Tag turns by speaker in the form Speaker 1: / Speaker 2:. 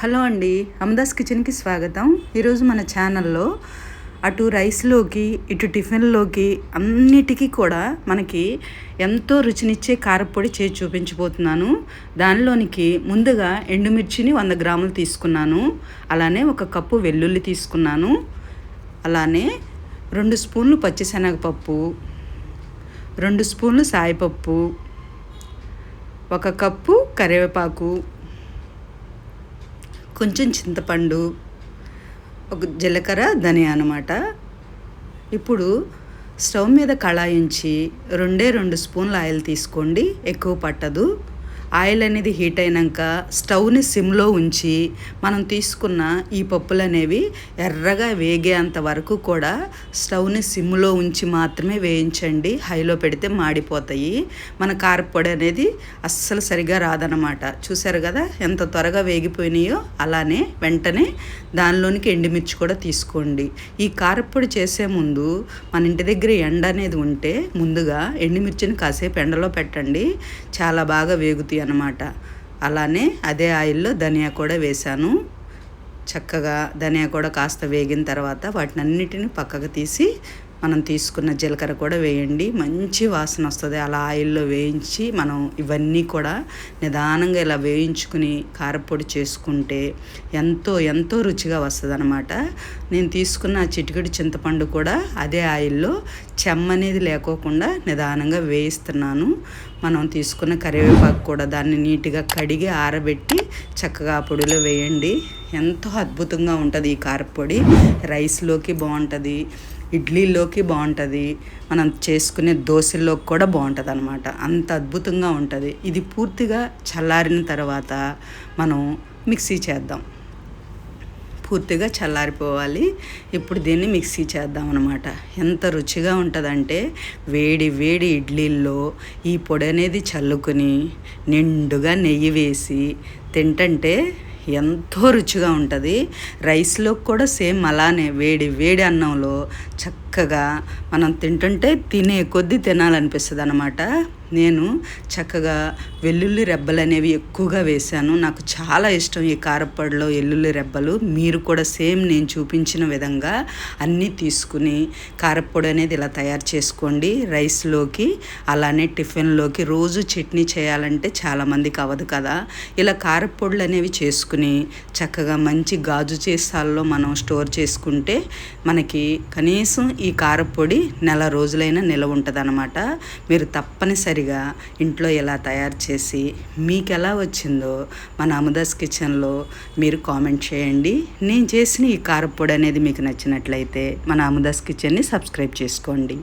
Speaker 1: Hello అండి అమదాస్ కిచెన్కి స్వాగతం. ఈరోజు మన ఛానల్లో అటు రైస్లోకి ఇటు టిఫిన్లోకి అన్నిటికీ కూడా మనకి ఎంతో రుచినిచ్చే కారపొడి చేసి చూపించబోతున్నాను. దానిలోనికి ముందుగా ఎండుమిర్చిని వంద గ్రాములు తీసుకున్నాను. అలానే ఒక కప్పు వెల్లుల్లి తీసుకున్నాను. అలానే రెండు స్పూన్లు పచ్చిశనగపప్పు రెండు స్పూన్లు సాయిపప్పు ఒక కప్పు కరివేపాకు కొంచెం చింతపండు ఒక జీలకర్ర ధనియా అనమాట ఇప్పుడు స్టవ్ మీద కళాయించి రెండే రెండు స్పూన్ల ఆయిల్ తీసుకోండి ఎక్కువ పట్టదు. ఆయిల్ అనేది హీట్ అయినాక స్టవ్ని సిమ్లో ఉంచి మనం తీసుకున్న ఈ పప్పులు అనేవి ఎర్రగా వేగేంత వరకు కూడా స్టవ్ని సిమ్లో ఉంచి మాత్రమే వేయించండి. హైలో పెడితే మాడిపోతాయి. మన కారపొడి అనేది అస్సలు సరిగా రాదనమాట చూసారు కదా? ఎంత త్వరగా వేగిపోయినాయో అలానే వెంటనే దానిలోనికి ఎండుమిర్చి కూడా తీసుకోండి. ఈ కారపొడి చేసే ముందు మన ఇంటి దగ్గర ఎండ అనేది ఉంటే ముందుగా ఎండుమిర్చిని కాసేపు ఎండలో పెట్టండి. చాలా బాగా వేగుతాయి అనమాట అలానే అదే ఆయిల్లో ధనియా కూడా వేశాను. చక్కగా ధనియా కూడా కాస్త వేగిన తర్వాత వాటిని అన్నిటిని పక్కకు తీసి మనం తీసుకున్న జీలకర్ర కూడా వేయండి. మంచి వాసన వస్తుంది. అలా ఆయిల్లో వేయించి మనం ఇవన్నీ కూడా నిదానంగా ఇలా వేయించుకుని కారపొడి చేసుకుంటే ఎంతో ఎంతో రుచిగా వస్తుంది అనమాట నేను తీసుకున్న చిటికెడు చింతపండు కూడా అదే ఆయిల్లో చెమ్మ అనేది లేకోకుండా నిదానంగా వేయిస్తున్నాను. మనం తీసుకున్న కరివేపాకు కూడా దాన్ని నీట్గా కడిగి ఆరబెట్టి చక్కగా పొడిలో వేయండి. ఎంతో అద్భుతంగా ఉంటుంది ఈ కారపొడి రైస్లోకి బాగుంటుంది ఇడ్లీలోకి బాగుంటుంది మనం చేసుకునే దోశల్లోకి కూడా బాగుంటుంది అనమాట అంత అద్భుతంగా ఉంటుంది. ఇది పూర్తిగా చల్లారిన తర్వాత మనం మిక్సీ చేద్దాం. పూర్తిగా చల్లారిపోవాలి. ఇప్పుడు దీన్ని మిక్సీ చేద్దాం అనమాట ఎంత రుచిగా ఉంటుందంటే వేడి వేడి ఇడ్లీల్లో ఈ పొడి అనేది చల్లుకుని నిండుగా నెయ్యి వేసి తింటంటే ఎంతో రుచిగా ఉంటుంది. రైస్లో కూడా సేమ్ అలానే వేడి వేడి అన్నంలో చక్కగా మనం తింటుంటే తినే కొద్దీ తినాలనిపిస్తుంది అనమాట నేను చక్కగా వెల్లుల్లి రెబ్బలు అనేవి ఎక్కువగా వేశాను. నాకు చాలా ఇష్టం ఈ కారపొడిలో వెల్లుల్లి రెబ్బలు. మీరు కూడా సేమ్ నేను చూపించిన విధంగా అన్నీ తీసుకుని కారపొడి అనేది ఇలా తయారు చేసుకోండి. రైస్లోకి అలానే టిఫిన్లోకి. రోజు చట్నీ చేయాలంటే చాలామందికి అవ్వదు కదా. ఇలా కారపొడులు అనేవి చేసుకుని చక్కగా మంచి గాజు చేసాల్లో మనం స్టోర్ చేసుకుంటే మనకి కనీసం ఈ కారపొడి నెల రోజులైనా నిలవ ఉంటుంది అనమాట మీరు తప్పనిసరి తప్పనిసరిగా ఇంట్లో ఎలా తయారు చేసి మీకు ఎలా వచ్చిందో మన అమదాస్ కిచెన్లో మీరు కామెంట్ చేయండి. నేను చేసిన ఈ కారపొడి అనేది మీకు నచ్చినట్లయితే మన అమదాస్ కిచెన్ని సబ్స్క్రైబ్ చేసుకోండి.